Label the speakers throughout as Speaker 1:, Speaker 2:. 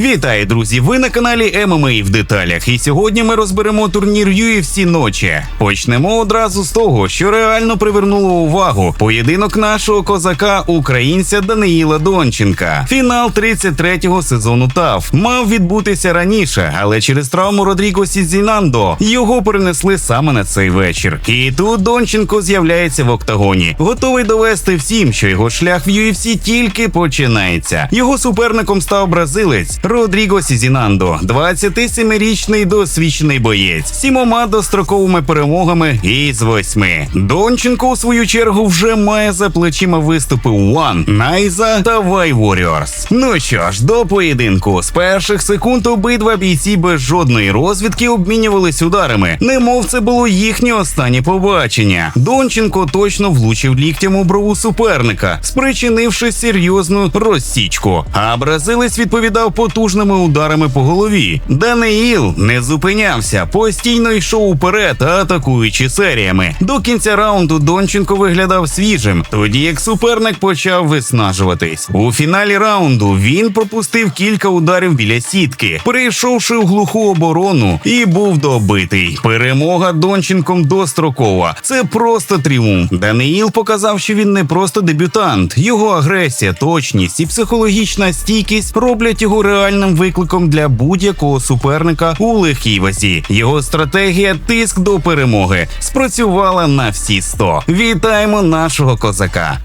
Speaker 1: Вітаю, друзі! Ви на каналі ММА в деталях. І сьогодні ми розберемо турнір UFC ночі. Почнемо одразу з того, що реально привернуло увагу поєдинок нашого козака, українця Даниїла Донченка. Фінал 33-го сезону ТАФ мав відбутися раніше, але через травму Родріго Сізінандо його перенесли саме на цей вечір. І тут Донченко з'являється в октагоні, готовий довести всім, що його шлях в UFC тільки починається. Його суперником став бразилець Родріго Сізінандо, 27-річний досвідчений боєць, сімома достроковими перемогами із восьми. Донченко у свою чергу вже має за плечима виступи One, Найза та Вай Warriors. Ну що ж, до поєдинку з перших секунд обидва бійці без жодної розвідки обмінювались ударами, немов це було їхнє останнє побачення. Донченко точно влучив ліктям у брову суперника, спричинивши серйозну розсічку. А бразилець відповідав потужними ударами по голові. Даниїл не зупинявся, постійно йшов уперед, атакуючи серіями. До кінця раунду Донченко виглядав свіжим, тоді як суперник почав виснажуватись. У фіналі раунду він пропустив кілька ударів біля сітки, перейшовши у глуху оборону і був добитий. Перемога Донченком дострокова. Це просто тріумф. Даниїл показав, що він не просто дебютант. Його агресія, точність і психологічна стійкість роблять його реальним викликом для будь-якого суперника у легкій вазі. Його стратегія тиск до перемоги спрацювала на всі 100. Вітаємо нашого козака.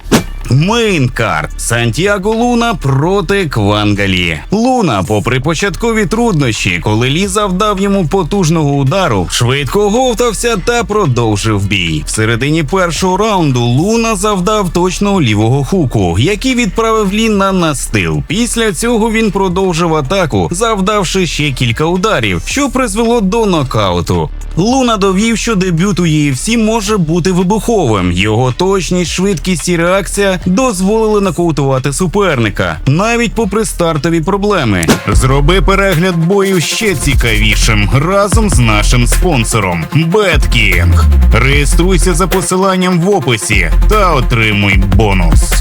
Speaker 1: Мейнкарт Сантьяго Луна проти Квангалі. Луна, попри початкові труднощі, коли Лі завдав йому потужного удару, швидко говтався та продовжив бій. В середині першого раунду Луна завдав точного лівого хуку, який відправив Лі на настил. Після цього він продовжив атаку, завдавши ще кілька ударів, що призвело до нокауту. Луна довів, що дебют у UFC може бути вибуховим. Його точність, швидкість і реакція дозволили нокаутувати суперника, навіть попри стартові проблеми. Зроби перегляд бою ще цікавішим разом з нашим спонсором BetKing. Реєструйся за посиланням в описі та отримуй бонус.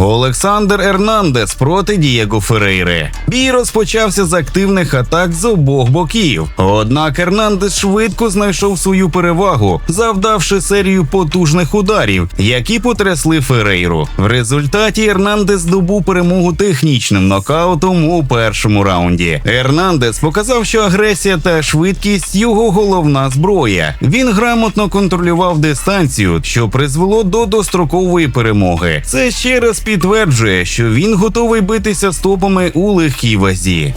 Speaker 1: Олександр Ернандес проти Дієго Ферейри. Бій розпочався з активних атак з обох боків. Однак Ернандес швидко знайшов свою перевагу, завдавши серію потужних ударів, які потрясли Ферейру. В результаті Ернандес здобув перемогу технічним нокаутом у першому раунді. Ернандес показав, що агресія та швидкість його головна зброя. Він грамотно контролював дистанцію, що призвело до дострокової перемоги. Це ще раз підтверджує, що він готовий битися стопами у легкій вазі.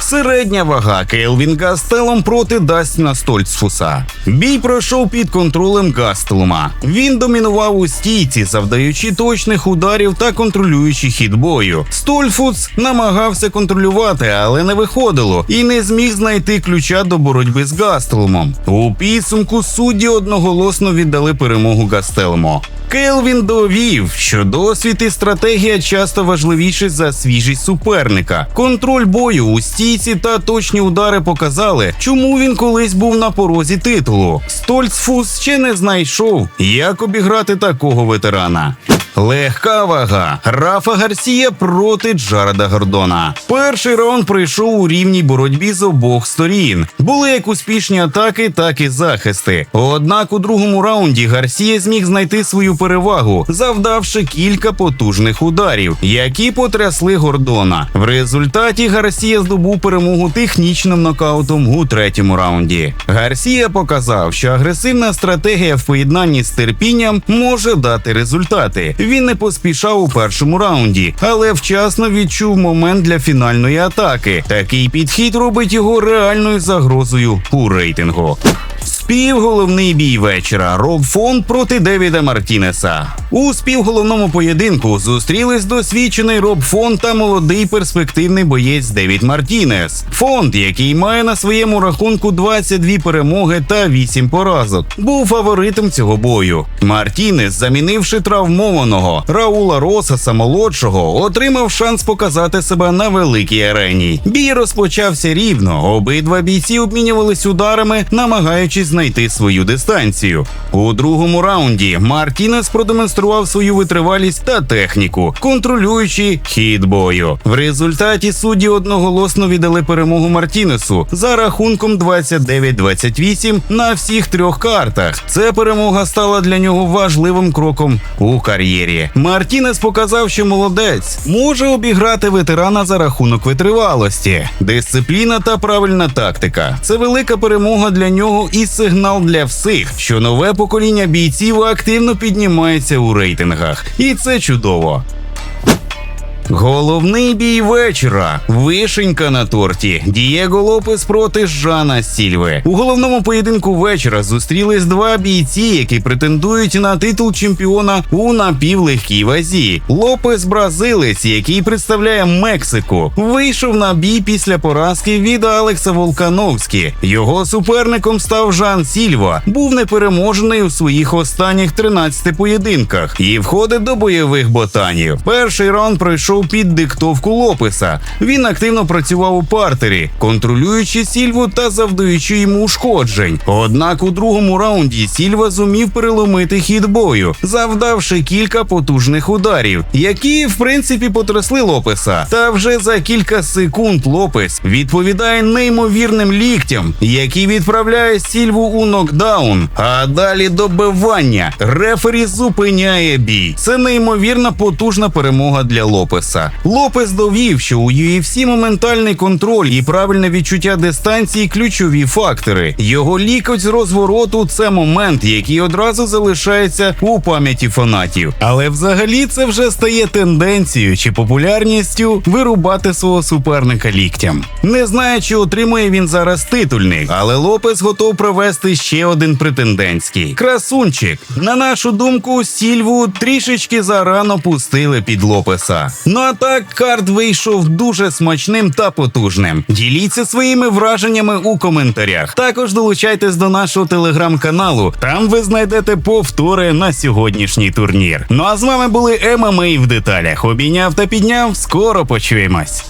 Speaker 1: Середня вага Келвін Гастелом проти Дастіна Стольцфуса. Бій пройшов під контролем Гастелума. Він домінував у стійці, завдаючи точних ударів та контролюючи хід бою. Стольфус намагався контролювати, але не виходило, і не зміг знайти ключа до боротьби з Гастелумом. У підсумку судді одноголосно віддали перемогу Гастелому. Келвін довів, що досвід і стратегія часто важливіші за свіжість суперника. Контроль бою у стійці та точні удари показали, чому він колись був на порозі титулу. Стольцфус ще не знайшов, як обіграти такого ветерана. Легка вага Рафа Гарсія проти Джареда Гордона. Перший раунд пройшов у рівній боротьбі з обох сторін. Були як успішні атаки, так і захисти. Однак у другому раунді Гарсія зміг знайти свою перевагу, завдавши кілька потужних ударів, які потрясли Гордона. В результаті Гарсія здобув перемогу технічним нокаутом у третьому раунді. Гарсія показав, що агресивна стратегія в поєднанні з терпінням може дати результати. Він не поспішав у першому раунді, але вчасно відчув момент для фінальної атаки. Такий підхід робить його реальною загрозою у рейтингу. Співголовний бій вечора Роб Фон проти Девіда Мартінеса. У співголовному поєдинку зустрілись досвідчений Роб Фон та молодий перспективний боєць Девід Мартінес. Фонд, який має на своєму рахунку 22 перемоги та 8 поразок, був фаворитом цього бою. Мартінес, замінивши травмованого Раула Росаса молодшого, отримав шанс показати себе на великій арені. Бій розпочався рівно. Обидва бійці обмінювались ударами, намагаючись знайти свою дистанцію. У другому раунді Мартінес продемонстрував свою витривалість та техніку, контролюючи хід бою. В результаті судді одноголосно віддали перемогу Мартінесу за рахунком 29-28 на всіх трьох картах. Це перемога стала для нього важливим кроком у кар'єрі. Мартінес показав, що молодець може обіграти ветерана за рахунок витривалості, дисципліна та правильна тактика. Це велика перемога для нього і сигнал для всіх, що нове покоління бійців активно піднімається у рейтингах, і це чудово. Головний бій вечора. Вишенька на торті. Дієго Лопес проти Жана Сільви. У головному поєдинку вечора зустрілись два бійці, які претендують на титул чемпіона у напівлегкій вазі. Лопес бразилець, який представляє Мексику, вийшов на бій після поразки від Алекса Волкановські. Його суперником став Жан Сільва. Був непереможений у своїх останніх 13 поєдинках і входить до бойових ботанів. Перший раунд пройшов під диктовку Лопеса. Він активно працював у партері, контролюючи Сільву та завдаючи йому ушкоджень. Однак у другому раунді Сільва зумів переломити хід бою, завдавши кілька потужних ударів, які в принципі потрясли Лопеса. Та вже за кілька секунд Лопес відповідає неймовірним ліктям, який відправляє Сільву у нокдаун. А далі добивання. Рефері зупиняє бій. Це неймовірна потужна перемога для Лопеса. Лопес довів, що у UFC моментальний контроль і правильне відчуття дистанції ключові фактори. Його лікоть з розвороту це момент, який одразу залишається у пам'яті фанатів. Але взагалі це вже стає тенденцією чи популярністю вирубати свого суперника ліктям. Не знаю, чи отримує він зараз титульний, але Лопес готов провести ще один претендентський. Красунчик. На нашу думку, Сільву трішечки зарано пустили під Лопеса. Ну а так карт вийшов дуже смачним та потужним. Діліться своїми враженнями у коментарях. Також долучайтесь до нашого телеграм-каналу. Там ви знайдете повтори на сьогоднішній турнір. Ну а з вами були ММА в деталях. Обійняв та підняв. Скоро почуємось.